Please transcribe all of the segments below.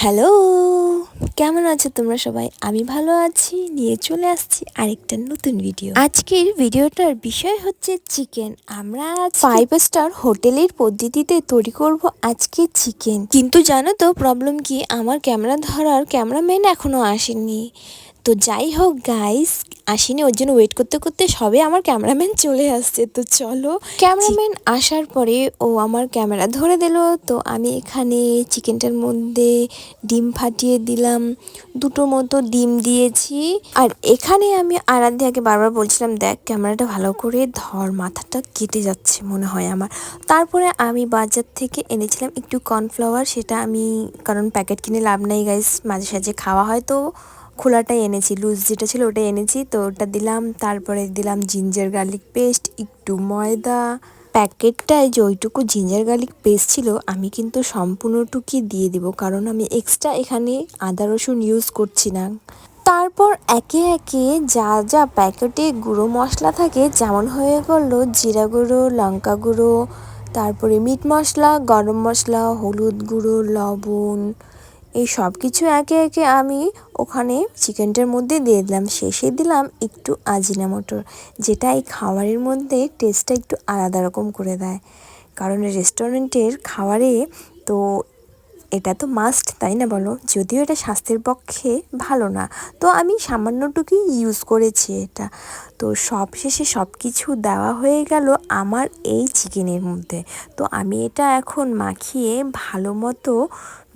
Hello, কেমন আছো তোমরা সবাই? আমি ভালো আছি। নিয়ে চলে আসছি আরেকটা নতুন ভিডিও আজকের ভিডিওটার বিষয় হচ্ছে চিকেন আমরা ফাইভ স্টার হোটেলের পদ্ধতিতে তৈরি করব আজকে চিকেন কিন্তু জানো তো প্রবলেম কি? আমার ক্যামেরা ধরার ক্যামেরাম্যান এখনও আসেনি তো যাই হোক গাইস আসিনি, ওর জন্য ওয়েট করতে করতে সবে আমার ক্যামেরাম্যান চলে আসছে। তো চলো ক্যামেরাম্যান আসার পরে ও আমার ক্যামেরা ধরে দিল। তো আমি এখানে চিকেনটার মধ্যে ডিম ফাটিয়ে দিলাম, দুটো মতো ডিম দিয়েছি। আর এখানে আমি আরাধ্যাকে বারবার বলছিলাম, দেখ ক্যামেরাটা ভালো করে ধর, মাথাটা কেটে যাচ্ছে মনে হয় আমার। তারপরে আমি বাজার থেকে এনেছিলাম একটু কর্নফ্লাওয়ার সেটা আমি, কারণ প্যাকেট কিনে লাভ নেই গাইস মাঝে সাঝে খাওয়া হয় তো। খোলাটাই এনেছি লুজ যেটা ছিল ওটাই এনেছি। তো ওটা দিলাম, তারপরে দিলাম জিঞ্জার গার্লিক পেস্ট একটু ময়দা। প্যাকেটটায় যে ওইটুকু জিঞ্জার গার্লিক পেস্ট ছিল, আমি কিন্তু সম্পূর্ণটুকুই দিয়ে দিব, কারণ আমি এক্সট্রা এখানে আদা রসুন ইউজ করছি না। তারপর একে একে যা যা প্যাকেটে গুঁড়ো মশলা থাকে, যেমন হয়ে গেলো জিরা গুঁড়ো, লঙ্কা গুঁড়ো, তারপরে মিট মশলা, গরম মশলা, হলুদ গুঁড়ো, লবণ এই সব কিছু একে একে আমি ওখানে চিকেনটার মধ্যে দিয়ে দিলাম। শেষে দিলাম একটু আজিনা মটর, যেটা এই খাবারের মধ্যে টেস্টটা একটু আলাদা রকম করে দেয়। কারণ রেস্টুরেন্টের খাবারে তো এটা তো মাস্ট তাই না বলো? যদিও এটা স্বাস্থ্যের পক্ষে ভালো না, তো আমি সামান্যটুকুই ইউজ করেছি এটা। তো সব শেষে সব কিছু দেওয়া হয়ে গেল আমার এই চিকেনের মধ্যে। তো আমি এটা এখন মাখিয়ে ভালো মতো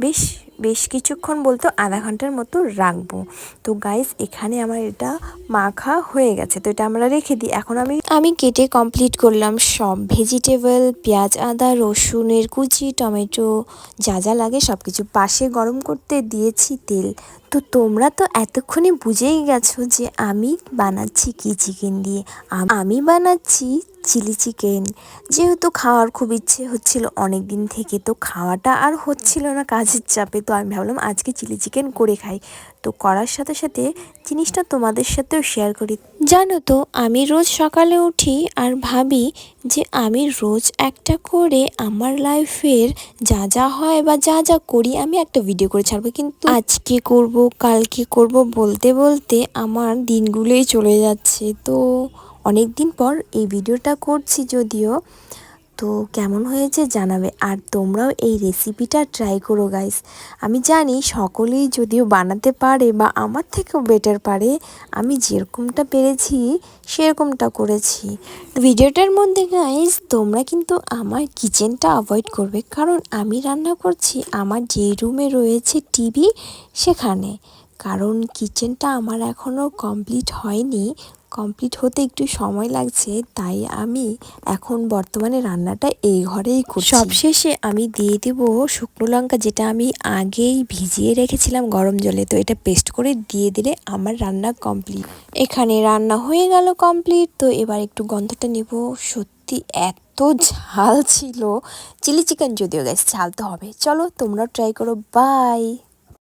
বেশ বেশ কিছুক্ষণ বলতো আধা ঘণ্টার মতো রাখব। তো গাইস এখানে আমার এটা মাখা হয়ে গেছে। তো এটা আমরা রেখে দিই। এখন আমি আমি কেটে কমপ্লিট করলাম সব। ভেজিটেবল পেঁয়াজ, আদা, রসুনের কুচি, টমেটো, যা যা লাগে সব কিছু পাশে গরম করতে দিয়েছি তেল। তো তোমরা তো এতক্ষণে বুঝেই গেছো যে আমি বানাচ্ছি কি চিকেন দিয়ে। আমি বানাচ্ছি চিলি চিকেন যেহেতু খাওয়ার খুব ইচ্ছে হচ্ছিল অনেক দিন থেকে, তো খাওয়াটা আর হচ্ছিল না কাজের চাপে। তো আমি ভাবলাম আজকে চিলি চিকেন করে খাই। তো করার সাথে সাথে জিনিসটা তোমাদের সাথেও শেয়ার করি। জানো তো, আমি রোজ সকালে উঠি আর ভাবি যে আমি রোজ একটা করে আমার লাইফের যা যা হয় বা যা যা করি, আমি একটা ভিডিও করে ছাড়বো। কিন্তু আজকে করব, কালকে করব বলতে বলতে আমার দিনগুলোই চলে যাচ্ছে। তো অনেক দিন পর এই ভিডিওটা করছি যদিও তো কেমন হয়েছে জানাবে আর তোমরাও এই রেসিপিটা ট্রাই করো গাইস আমি জানি সকলেই যদিও বানাতে পারে বা আমার থেকেও বেটার পারে, আমি যেরকমটা পেরেছি সেরকমটা করেছি। ভিডিওটার মধ্যে গাইস তোমরা কিন্তু আমার কিচেনটা অ্যাভয়েড করবে কারণ আমি রান্না করছি আমার যে রুমে রয়েছে টিভি সেখানে। কারণ কিচেনটা আমার এখনও কমপ্লিট হয়নি। কমপ্লিট হতে একটু সময় লাগছে, তাই আমি এখন বর্তমানে রান্নাটা এই ঘরেই করছি। সবশেষে আমি দিয়ে দেব শুকনো লঙ্কা, যেটা আমি আগেই ভিজিয়ে রেখেছিলাম গরম জলে। তো এটা পেস্ট করে দিয়ে দিলে আমার রান্না কমপ্লিট এখানে রান্না হয়ে গেল কমপ্লিট তো এবার একটু গন্ধটা নেব। সত্যি এত ঝাল ছিল। চিলি চিকেন যদিও গ্যাস ঝাল তো হবে। চলো তোমরাও ট্রাই করো। বাই